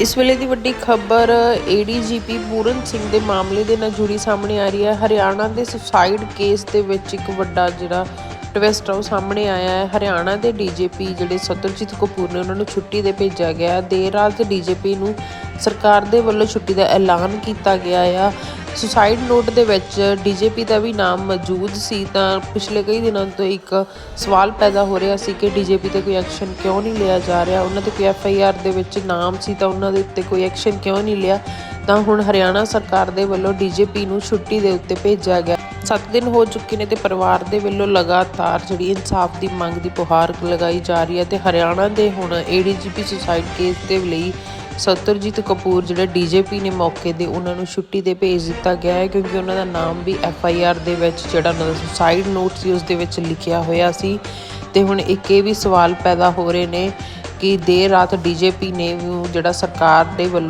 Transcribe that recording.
ਇਸ ਵੇਲੇ ਦੀ ਵੱਡੀ ਖਬਰ ਏਡੀਜੀਪੀ ਪੂਰਨ ਸਿੰਘ ਦੇ ਮਾਮਲੇ ਦੇ ਨਾਲ ਜੁੜੀ ਸਾਹਮਣੇ ਆ ਰਹੀ ਹੈ। ਹਰਿਆਣਾ ਦੇ ਸੁਸਾਈਡ ਕੇਸ ਦੇ ਵਿੱਚ ਇੱਕ ਵੱਡਾ ਜਿਹੜਾ ਟਵਿਸਟ ਆ ਉਹ ਸਾਹਮਣੇ ਆਇਆ ਹੈ। ਹਰਿਆਣਾ ਦੇ ਡੀਜੀਪੀ ਜਿਹੜੇ ਸਤਰਜੀਤ ਕਪੂਰ ਨੇ ਉਹਨਾਂ ਨੂੰ ਛੁੱਟੀ ਤੇ ਭੇਜਿਆ ਗਿਆ ਦੇਰ ਰਾਤ ਡੀਜੀਪੀ ਨੂੰ ਸਰਕਾਰ ਦੇ ਵੱਲੋਂ ਛੁੱਟੀ ਦਾ ਐਲਾਨ ਕੀਤਾ ਗਿਆ ਆ। ਸੁਸਾਈਡ ਨੋਟ ਦੇ ਵਿੱਚ ਡੀਜੀਪੀ ਦਾ ਵੀ ਨਾਮ ਮੌਜੂਦ ਸੀ ਤਾਂ ਪਿਛਲੇ ਕਈ ਦਿਨਾਂ ਤੋਂ ਇੱਕ ਸਵਾਲ ਪੈਦਾ ਹੋ ਰਿਹਾ ਸੀ ਕਿ ਡੀਜੀਪੀ ਤੇ ਕੋਈ ਐਕਸ਼ਨ ਕਿਉਂ ਨਹੀਂ ਲਿਆ ਜਾ ਰਿਹਾ? ਉਹਨਾਂ ਤੇ ਕੋਈ ਐਫ ਆਈ ਆਰ ਦੇ ਵਿੱਚ ਨਾਮ ਸੀ ਤਾਂ ਉਹਨਾਂ ਦੇ ਉੱਤੇ ਕੋਈ ਐਕਸ਼ਨ ਕਿਉਂ ਨਹੀਂ ਲਿਆ? ਤਾਂ ਹੁਣ ਹਰਿਆਣਾ ਸਰਕਾਰ ਦੇ ਵੱਲੋਂ ਡੀਜੀਪੀ ਨੂੰ ਛੁੱਟੀ ਦੇ ਉੱਤੇ ਭੇਜਿਆ ਗਿਆ। 7 ਦਿਨ ਹੋ ਚੁੱਕੇ ਨੇ ਤੇ ਪਰਿਵਾਰ ਦੇ ਵੱਲੋਂ ਲਗਾਤਾਰ ਜਿਹੜੀ ਇਨਸਾਫ ਦੀ ਮੰਗ ਦੀ ਪੁਹਾਰ ਲਗਾਈ ਜਾ ਰਹੀ ਹੈ ਤੇ ਹਰਿਆਣਾ ਦੇ ਹੁਣ ਏਡੀਜੀਪੀ ਸੁਸਾਈਡ ਕੇਸ ਦੇ ਲਈ ਸਤਰਜੀਤ ਕਪੂਰ, ਜਿਹੜੇ ਡੀਜੀਪੀ ਨੇ ਮੌਕੇ ਦੇ ਉਹਨਾਂ ਨੂੰ ਛੁੱਟੀ ਤੇ ਭੇਜ ਦਿੱਤਾ ਗਿਆ ਹੈ, ਕਿਉਂਕਿ ਉਹਨਾਂ ਦਾ ਨਾਮ ਵੀ ਐਫ ਆਈ ਆਰ ਦੇ ਵਿੱਚ, ਜਿਹੜਾ ਉਹਨਾਂ ਦਾ ਸੁਸਾਈਡ ਨੋਟ ਸੀ, ਉਸ ਦੇ ਵਿੱਚ ਲਿਖਿਆ ਹੋਇਆ ਸੀ। ਤੇ ਹੁਣ ਇੱਕ ਇਹ ਵੀ ਸਵਾਲ ਪੈਦਾ ਹੋ ਰਹੇ ਨੇ ਕਿ ਦੇਰ ਰਾਤ ਡੀਜੀਪੀ ਨੇ ਵੀ ਜਿਹੜਾ ਸਰਕਾਰ ਦੇ ਵੱਲੋਂ